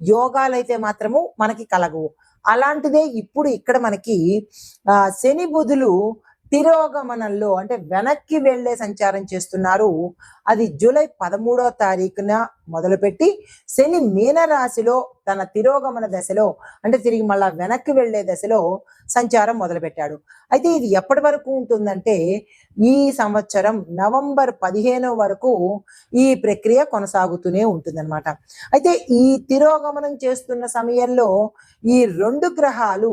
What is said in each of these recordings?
యోగాలైతే మాత్రము మనకి కలగవు. అలాంటిదే ఇప్పుడు ఇక్కడ మనకి ఆ శని బుధులు తిరోగమనంలో అంటే వెనక్కి వెళ్ళే సంచారం చేస్తున్నారు. అది జూలై పదమూడో తారీఖున మొదలుపెట్టి శని మీనరాశిలో తన తిరోగమన దశలో అంటే తిరిగి మళ్ళా వెనక్కి వెళ్ళే దశలో సంచారం మొదలుపెట్టాడు. అయితే ఇది ఎప్పటి వరకు ఉంటుందంటే ఈ సంవత్సరం నవంబర్ పదిహేను వరకు ఈ ప్రక్రియ కొనసాగుతూనే ఉంటుందన్నమాట. అయితే ఈ తిరోగమనం చేస్తున్న సమయంలో ఈ రెండు గ్రహాలు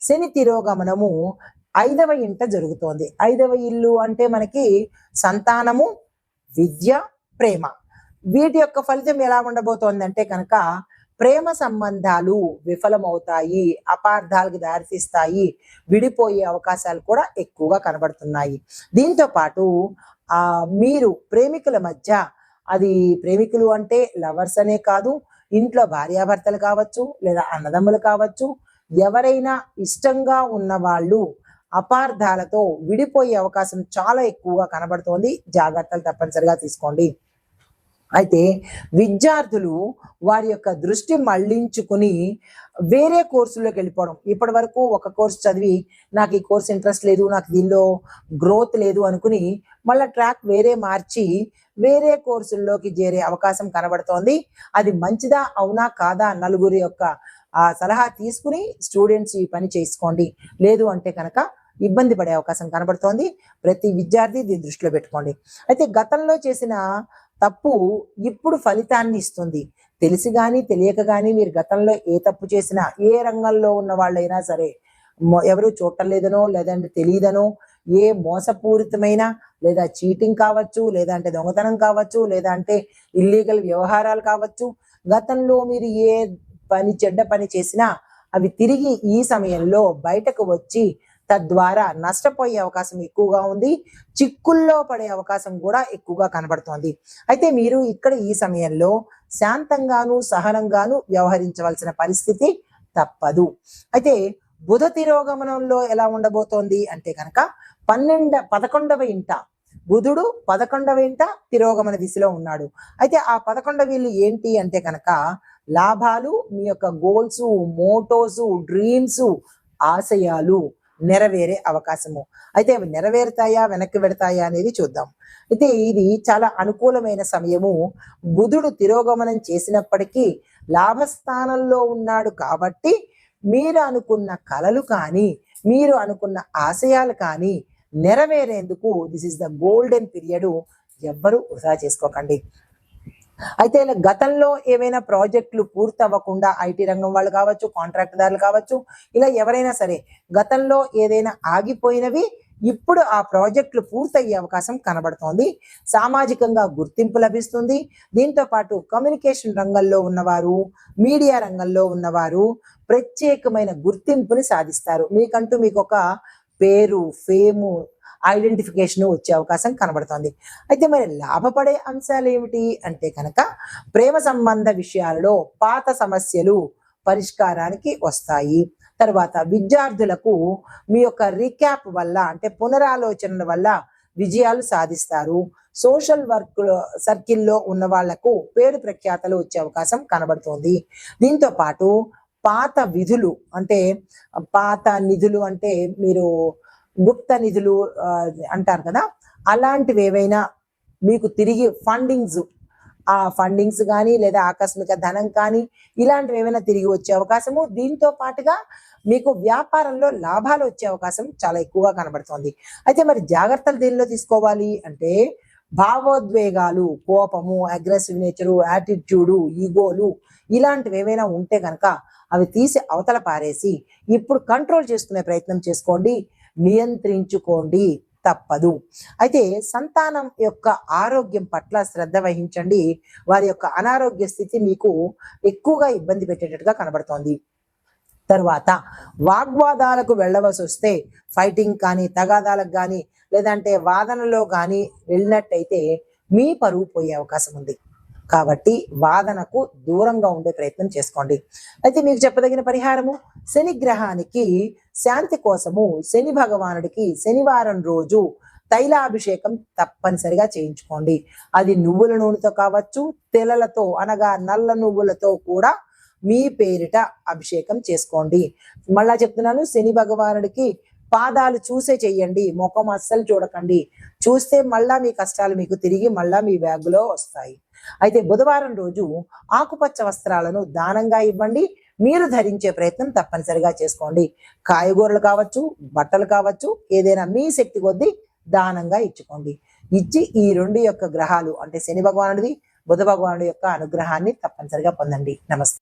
శని తిరోగమనము ఐదవ ఇంట జరుగుతోంది. ఐదవ ఇల్లు అంటే మనకి సంతానము విద్య ప్రేమ. వీటి యొక్క ఫలితం ఎలా ఉండబోతోంది అంటే కనుక ప్రేమ సంబంధాలు విఫలమవుతాయి అపార్థాలకు దారితీస్తాయి విడిపోయే అవకాశాలు కూడా ఎక్కువగా కనబడుతున్నాయి. దీంతో పాటు ఆ మీరు ప్రేమికుల మధ్య అది ప్రేమికులు అంటే లవర్స్ అనే కాదు ఇంట్లో భార్యాభర్తలు కావచ్చు లేదా అన్నదమ్ములు కావచ్చు ఎవరైనా ఇష్టంగా ఉన్న వాళ్ళు అపార్థాలతో విడిపోయే అవకాశం చాలా ఎక్కువగా కనబడుతోంది. జాగ్రత్తలు తప్పనిసరిగా తీసుకోండి. అయితే విద్యార్థులు వారి యొక్క దృష్టి మళ్ళించుకుని వేరే కోర్సులోకి వెళ్ళిపోవడం. ఇప్పటి వరకు ఒక కోర్స్ చదివి నాకు ఈ కోర్స్ ఇంట్రెస్ట్ లేదు నాకు దీనిలో గ్రోత్ లేదు అనుకుని మళ్ళీ ట్రాక్ వేరే మార్చి వేరే కోర్సుల్లోకి చేరే అవకాశం కనబడుతోంది. అది మంచిదా అవునా కాదా నలుగురి యొక్క ఆ సలహా తీసుకుని స్టూడెంట్స్ ఈ పని చేసుకోండి. లేదు అంటే కనుక ఇబ్బంది పడే అవకాశం కనబడుతోంది. ప్రతి విద్యార్థి దీన్ని దృష్టిలో పెట్టుకోండి. అయితే గతంలో చేసిన తప్పు ఇప్పుడు ఫలితాన్ని ఇస్తుంది. తెలిసి కానీ తెలియక కానీ మీరు గతంలో ఏ తప్పు చేసినా ఏ రంగంలో ఉన్న వాళ్ళైనా సరే ఎవరు చూడటం లేదనో లేదంటే తెలియదనో ఏ మోసపూరితమైన లేదా చీటింగ్ కావచ్చు లేదా అంటే దొంగతనం కావచ్చు లేదా అంటే ఇల్లీగల్ వ్యవహారాలు కావచ్చు గతంలో మీరు ఏ పని చెడ్డ పని చేసినా అవి తిరిగి ఈ సమయంలో బయటకు వచ్చి తద్వారా నష్టపోయే అవకాశం ఎక్కువగా ఉంది. చిక్కుల్లో పడే అవకాశం కూడా ఎక్కువగా కనబడుతోంది. అయితే మీరు ఇక్కడ ఈ సమయంలో శాంతంగాను సహనంగాను వ్యవహరించవలసిన పరిస్థితి తప్పదు. అయితే బుధ తిరోగమనంలో ఎలా ఉండబోతోంది అంటే కనుక పన్నెండ పదకొండవ ఇంట బుధుడు పదకొండవ ఇంట తిరోగమన దిశలో ఉన్నాడు. అయితే ఆ పదకొండవ వీళ్ళు ఏంటి అంటే కనుక లాభాలు మీ యొక్క గోల్స్ మోటోస్ డ్రీమ్స్ ఆశయాలు నెరవేరే అవకాశము. అయితే అవి నెరవేరుతాయా వెనక్కి పెడతాయా అనేది చూద్దాం. అయితే ఇది చాలా అనుకూలమైన సమయము. బుధుడు తిరోగమనం చేసినప్పటికీ లాభస్థానంలో ఉన్నాడు కాబట్టి మీరు అనుకున్న కలలు కానీ మీరు అనుకున్న ఆశయాలు కానీ నెరవేరేందుకు this is the golden period ఎవ్వరూ వృధా చేసుకోకండి. అయితే ఇలా గతంలో ఏవైనా ప్రాజెక్టులు పూర్తవ్వకుండా ఐటీ రంగం వాళ్ళు కావచ్చు కాంట్రాక్టుదారులు కావచ్చు ఇలా ఎవరైనా సరే గతంలో ఏదైనా ఆగిపోయినవి ఇప్పుడు ఆ ప్రాజెక్టులు పూర్తయ్యే అవకాశం కనబడుతోంది. సామాజికంగా గుర్తింపు లభిస్తుంది. దీంతో పాటు కమ్యూనికేషన్ రంగంలో ఉన్నవారు మీడియా రంగంలో ఉన్నవారు ప్రత్యేకమైన గుర్తింపుని సాధిస్తారు. మీకంటూ మీకు ఒక పేరు ఫేము ఐడెంటిఫికేషన్ వచ్చే అవకాశం కనబడుతోంది. అయితే మరి లాభపడే అంశాలు ఏమిటి? అంటే కనుక ప్రేమ సంబంధ విషయాలలో పాత సమస్యలు పరిష్కారానికి వస్తాయి. తర్వాత విద్యార్థులకు మీ యొక్క రీక్యాప్ వల్ల అంటే పునరాలోచనల వల్ల విజయాలు సాధిస్తారు. సోషల్ వర్క్ సర్కిల్లో ఉన్న వాళ్ళకు పేరు ప్రఖ్యాతలు వచ్చే అవకాశం కనబడుతోంది. దీంతో పాటు పాత విధులు అంటే పాత నిధులు అంటే మీరు గుప్త నిధులు అంటారు కదా? అలాంటివి ఏవైనా మీకు తిరిగి ఫండింగ్స్ ఆ ఫండింగ్స్ కానీ లేదా ఆకస్మిక ధనం కానీ ఇలాంటివి ఏమైనా తిరిగి వచ్చే అవకాశము? దీంతో పాటుగా మీకు వ్యాపారంలో లాభాలు వచ్చే అవకాశం చాలా ఎక్కువగా కనబడుతోంది. అయితే మరి జాగ్రత్తలు దేనిలో తీసుకోవాలి అంటే భావోద్వేగాలు కోపము అగ్రెసివ్ నేచరు యాటిట్యూడు ఈగోలు ఇలాంటివి ఏమైనా ఉంటే కనుక అవి తీసి అవతల పారేసి ఇప్పుడు కంట్రోల్ చేసుకునే ప్రయత్నం చేసుకోండి. నియంత్రించుకోండి తప్పదు. అయితే సంతానం యొక్క ఆరోగ్యం పట్ల శ్రద్ధ వహించండి. వారి యొక్క అనారోగ్య స్థితి మీకు ఎక్కువగా ఇబ్బంది పెట్టేటట్టుగా కనబడుతోంది. తర్వాత వాగ్వాదాలకు వెళ్ళవలసి వస్తే ఫైటింగ్ కానీ తగాదాలకు కానీ లేదంటే వాదనలో కానీ వెళ్ళినట్టయితే మీ పరువు పోయే అవకాశం ఉంది. కాబట్టి వాదనకు దూరంగా ఉండే ప్రయత్నం చేసుకోండి. అయితే మీకు చెప్పదగిన పరిహారము? శని గ్రహానికి శాంతి కోసము శని భగవానుడికి శనివారం రోజు తైలాభిషేకం తప్పనిసరిగా చేయించుకోండి. అది నువ్వుల నూనెతో కావచ్చు తెలలతో అనగా నల్ల నువ్వులతో కూడా మీ పేరిట అభిషేకం చేసుకోండి. మళ్ళా చెప్తున్నాను శని భగవానుడికి పాదాలు చూసే చెయ్యండి ముఖం అస్సలు చూడకండి. చూస్తే మళ్ళా మీ కష్టాలు మీకు తిరిగి మళ్ళా మీ బ్యాగులో వస్తాయి. అయితే బుధవారం రోజు ఆకుపచ్చ వస్త్రాలను దానంగా ఇవ్వండి. మీరు ధరించే ప్రయత్నం తప్పనిసరిగా చేసుకోండి. కాయగూరలు కావచ్చు బట్టలు కావచ్చు ఏదైనా మీ శక్తి కొద్దీ దానంగా ఇచ్చుకోండి. ఇచ్చి ఈ రెండు యొక్క గ్రహాలు అంటే శని భగవానుడిది బుధ భగవానుడి యొక్క అనుగ్రహాన్ని తప్పనిసరిగా పొందండి. నమస్తే.